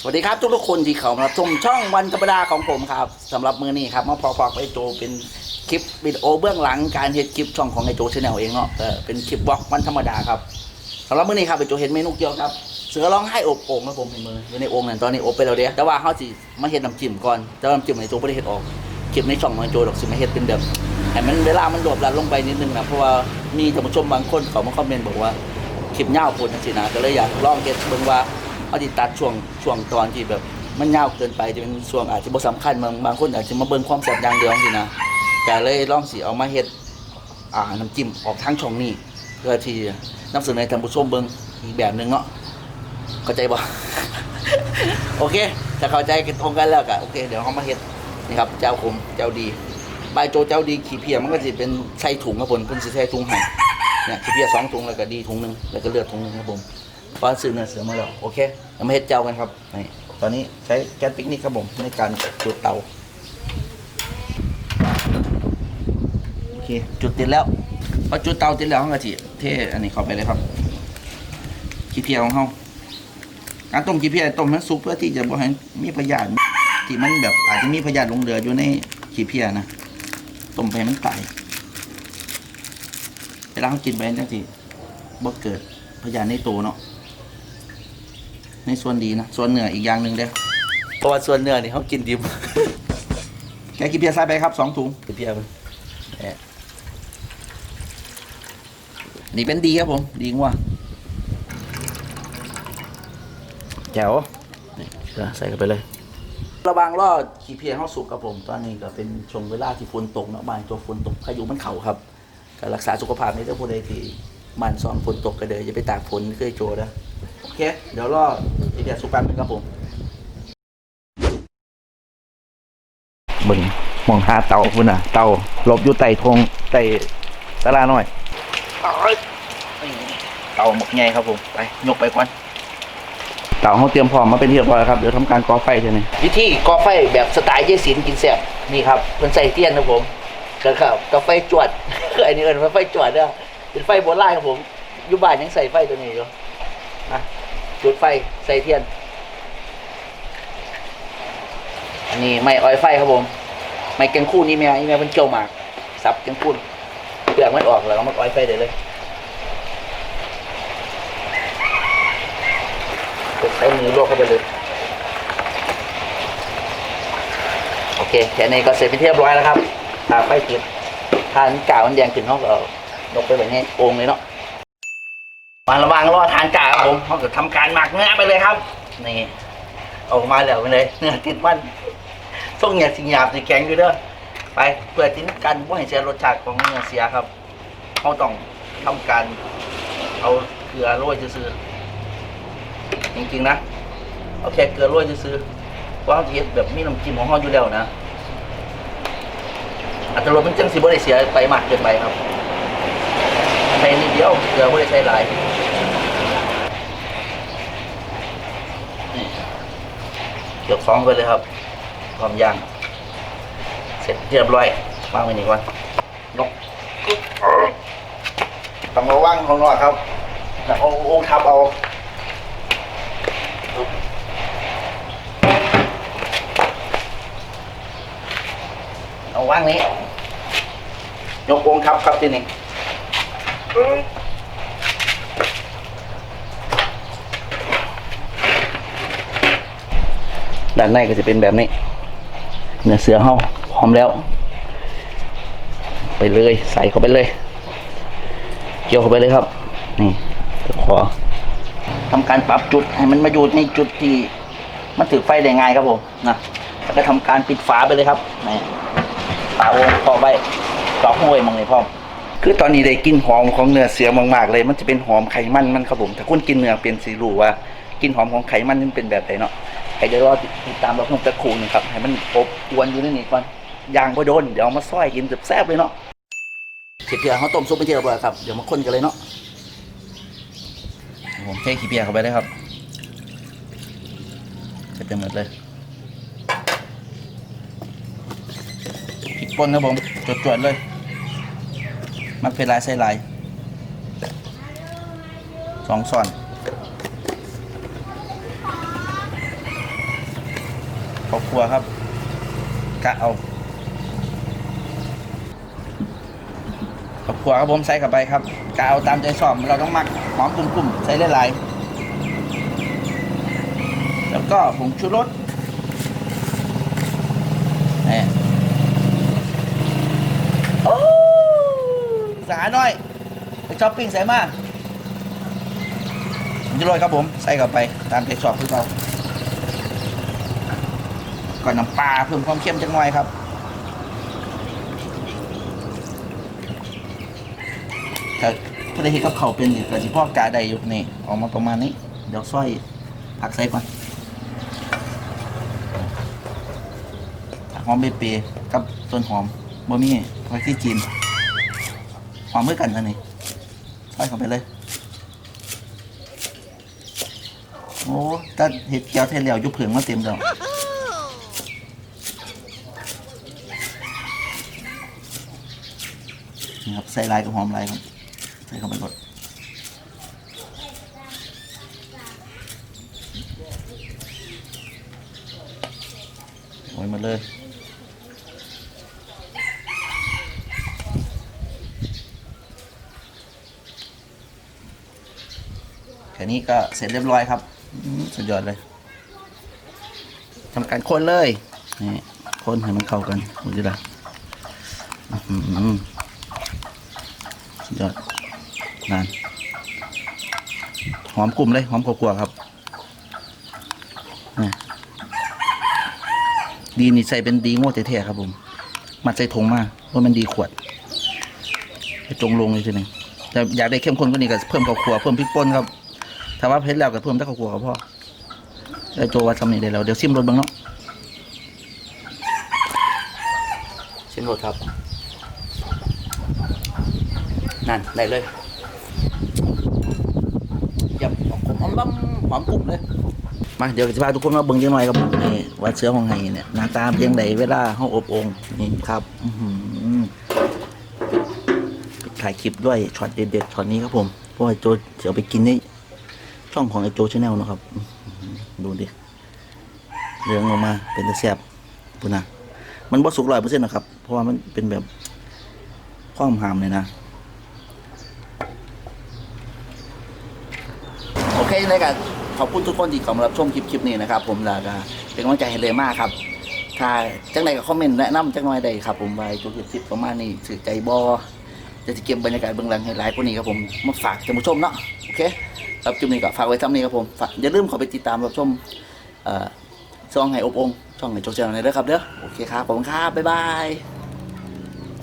สวัสดีครับทุกทุกๆคนที่เข้ามารับชมช่องวันธรรมดาของผมครับสำหรับมือนี้ครับมาพอๆกับไอโจเป็นคลิปวิดีโอเบื้องหลังการเฮ็ดคลิปช่องของไอโจชาแนลเองเนาะเออเป็นคลิปบล็อกวันธรรมดาครับสำหรับมือนี้ครับไอโจเห็นเมนูเกี่ยวกับ เสือร้องไห้อบโอ่งครับผมในมืออยู่ในโอ่งนั่นตอนนี้อบไปแล้วเด้แต่ว่าเขาสิมาเฮ็ดน้ำจิ้มก่อนแต่ว่าน้ำจิ้มไอโจไม่ได้เฮ็ดออกคลิปในช่องของไอโจดอกสิมาเฮ็ดเป็นแบบให้มันเวลามันโดดดันลงไปนิดนึงนะเพราะว่ามีท่านผู้ชมบางคนเขามาคอมเมนต์บอกว่าคลิปยาวโพดจังซี่นะก็เลยอยากลองเฮ็ดเบิ่งว่า เอาสิตัดช่วงช่วงตอนที่แบบมันยาวเกินไปจะเป็นช่วงอาจจะบ่สำคัญบางบางคนอาจจะมาเบิ่งความแซ่บอย่างเดียวจังซี่นะแต่เลยลองสิเอามาเฮ็ดอ่าน้ำจิ้มออกทางช่องนี้เพื่อที่นำเสนอให้ท่านผู้ชมเบิ่งอีกแบบหนึงเนาะเข้าใจบ่โอเคถ้าเข้าใจกันตรงกันแล้วก็โอเคเดี๋ยวเฮามาเฮ็ดนี่ครับเจ้าคมเจ้าดีใบโจเจ้าดีขี้เพียมันก็สิเป็นใส่ถุงครับผมเพิ่นสิใส่ถุงให้เนี่ยขี้เพียสองถุงแล้วก็ดีถุงหนึ่งแล้วก็เลือดถุงหนึงครับผม เพราซื้อเนื้อเสือมาแล้วโอเคเรามาเฮ็ดเจ้ากันครับนี่ตอนนี้ใช้แก๊สปิกนิกครับผมในการจุดเตาโอเคจุดติดแล้วพอจุดเตาติดแล้วเราก็จิเทอันนี้เข้าไปเลยครับขี้เพียของเราการต้มขี้เพียต้มให้สุกเพื่อที่จะบ่ให้มีพยาธิที่มันแบบอาจจะมีพยาธิลงเหลืออยู่ในขี้เพียนะต้มไปมันตายเวลาเขากินไปจังสิบ่เกิดพยานในตัวเนาะ ในส่วนดีนะ ส่วนเนื้ออีกอย่างหนึ่งเด้อเพราะว่าส่วนเนื้อนี่เขากินดิบ แกกินเพียใส่ไปครับสองถุงกินเพียไปแหะนี่เป็นดีครับผม ดีกว่าแจ๋วนี่เกลือใส่กันไปเลย ระวังรอดขี้เพียเข้าสุกครับผม ตอนนี้ก็เป็นช่วงเวลาที่ฝนตกเนาะบางตัวฝนตกพายุมันเข่าครับก็รักษาสุขภาพในเจ้าผู้ใดที่มันซ้อมฝนตกก็เดยอย่าไปตากฝนเคยโจนะ โอเค เดี๋ยวรอทีเดียวสุกแป๊บนึงครับผมเบึงมองหาเตาคุณน่ะ เตาหลบอยู่ใต้ทงใต้สลาหน่อย เตาหมกไงครับผม ไป ยกไปก่อน เตาเขาเตรียมพร้อมมาเป็นที่เรียบร้อยแล้วครับ เดี๋ยวทำการก่อไฟเท่านี้วิธีก่อไฟแบบสไตล์เยสินกินแซ่บนี่ครับเป็นใส่เทียนครับผมก็ครับก็ไฟจวดคืออันนี้เอินว่าไฟจวดเด้อเป็นไฟโบราณครับผมอยู่บ้านยังใส่ไฟตัวนี้อยู่นะ จุดไฟใส่เทียน อันนี้ไม่ออยไฟครับผม ไม่แกงคู่นี่แม่นี่แม่เป็นเจียวหมากสับแกงคู่เปลือกมันออกแล้วก็มาออยไฟได้เลยกดใช้มือลวกเข้าไปเลย โอเคแค่นี้ก็เสร็จเป็นที่เรียบร้อยแล้วครับทาไฟติดทานกาวมันแดงขึ้นเขาก็เอาลงไปแบบนี้โอ่งเลยเนาะ มาระวังรอทานกาครับผมเขาก็ทำการหมักเนื้อไปเลยครับ นี่ออกมาแล้วไปเลยเนื้อติดมันส่งหยาบสิหยาบสิแข็งอยู่เด้อไปเพื่อที่กันว่าให้เสียรสชาติของเนื้อเสียครับเขาต้องทำการเอาเกลือโรยซื่อจริงๆนะเอาแค่เกลือโรยซื่อเพราะเขาเฮ็ดแบบมีน้ำจิ้มของเขาอยู่แล้วนะอัตรามันจังสิบ่ได้เสียไปมากเกินไปครับใช้นิดเดียวเกลือบ่ได้ใช้หลาย เกี่ยวฟองไปเลยครับความย่าง เสร็จเรียบร้อยวางไว้นี่ก่อนนกต้องระวังของนอกครับแล้วเอาโอ่งทับเอาเอาวางนี้ ยกวงทับครับที่นี่ ด้านในก็จะเป็นแบบนี้ เนื้อเสือเฮาพร้อมแล้ว ไปเลยใส่เข้าไปเลย เกี่ยวเข้าไปเลยครับ นี่ขอทำการปรับจุดให้มันมาอยู่ในจุดที่ มันถือไฟได้ง่ายครับผมนะแล้วก็ทำการปิดฝาไปเลยครับนี่ฝาโอ่งพอไว้จอกห้วยมองเลยพ่อคือตอนนี้ได้กลินหอมของเนื้อเสือมากๆเลย มันจะเป็นหอมไขมันมันครับผม ถ้าคุณกินเนื้อเป็นสีรู้ว่า กินหอมของไขมันมันเป็นแบบไหนเนาะ ให้เดี๋ยวรอติดตามเราเพิ่มตะคูหนึงครับให้มันอบอวนอยู่ในนี้ก่อนย่างพอโดนเดี๋ยวเอามาซอยกินแซ่บๆเลยเนาะเพียเขาต้มซุปไปเที่ยวบ่อยครับเดี๋ยวมาคนกันเลยเนาะผมเทขี้เปียเข้าไปเลยครับเสร็จหมดเลยพริกป่นครับผมจวดๆเลยมักเพลายใส่ลายสองส่อน ครัวครับ กะเอาครอบครัวครับผมใส่เข้าไปครับ กะเอาตามใจชอบเราต้องมักหอมกลุ่มๆใส่หลายๆแล้วก็ผงชูรสนี่โอ้สาหน่อยไปช้อปปิ้งใส่มาจะโรยครับผม ใส่เข้าไปตามใจชอบที่เรา ก่อนน้ำปลาเพิ่มความเค็มจังหน่อยครับถ้าผู้ใดเห็นกับเขาเป็นนี่ก็สิพ่อกาไดอยู่นี่ออกมาประมาณนี้ เดี๋ยวซอยผักใส่ก่อนหอมเบเปกับต้นหอมบะมี่ไว้ที่จีนหอมเมื่อกันอันนี้ซอยเข้าไปเลย โอ้ถ้าเห็ดเกี๊ยวเทเหลียวยุบเผิงมาเต็มแล้ว นี่ครับใส่ลายกับหอมลายครับใส่เข้าไปหมดโอ้ยมาเลยแค่นี้ก็เสร็จเรียบร้อยครับสุดยอดเลยทำการคนเลยนี่คนให้มันเข้ากันดูดิล่ะอื้อหือสุด ยอดนานหอมกลุ่มเลย หอมกลัวครับดีนี่ใส่เป็นดีโง่แท้ๆครับผมมัดใส่ถุงมาเพราะมันดีขวดจงลงเลยทีนึงแต่อยากได้เข้มข้นกว่านี้ก็เพิ่มข้าวคั่วเพิ่มพริกป่นครับถ้าว่าเผ็ดแล้วก็เพิ่มแต่ข้าวคั่วกับพ่อได้โจว่าทำนี่ได้แล้วเดี๋ยวซิมรสบ้างเนาะซิมรสครับ นั่นได้เลยยำของผมหอมลำหอมกลุ่มเลย มาเดี๋ยวจะพาทุกคนมาเบิ่งจังหน่อยครับนี่ว่าเชื้อของไงเนี่ยหน้าตาเป็นยังไงเวลาห้องอบองนี่ครับถ่ายคลิปด้วยช็อตเด็ดๆช็อตนี้ครับผมเพราะว่าโจจะเอาไปกินในช่องของไอโจชาแนลนะครับดูดิเรื่องออกมาเป็นตะแซบปุ่นนะมันบ่สุกร้อยเปอร์เซ็นต์นะครับ เพราะว่ามันเป็นแบบความหามเลยนะ โอ เคเลยกันขอบคุณทุกคนที่เข้ามารับชมคลิปคลิปนี้นะครับ ผมแล้วก็เป็นกำลังใจให้เลยมากครับ ถ้าจังใดก็คอมเมนต์แนะนำจังหน่อยได้ครับ ผมไปจุกคลิปประมาณนี้ถือใจบอจะจะเก็บบรรยากาศเบื้องหลังให้หลายคนนี้ครับผมมาฝากท่านผู้ชมเนาะโอเครับคลิปนี้ก็ฝากไว้เท่านี้ครับผมอย่าลืมข้าไปติดตามรับชมช่องไห้อบองช่องไห้โจเซลในเด้อครับเด้อโอเคครับผมครับบ๊ายบาย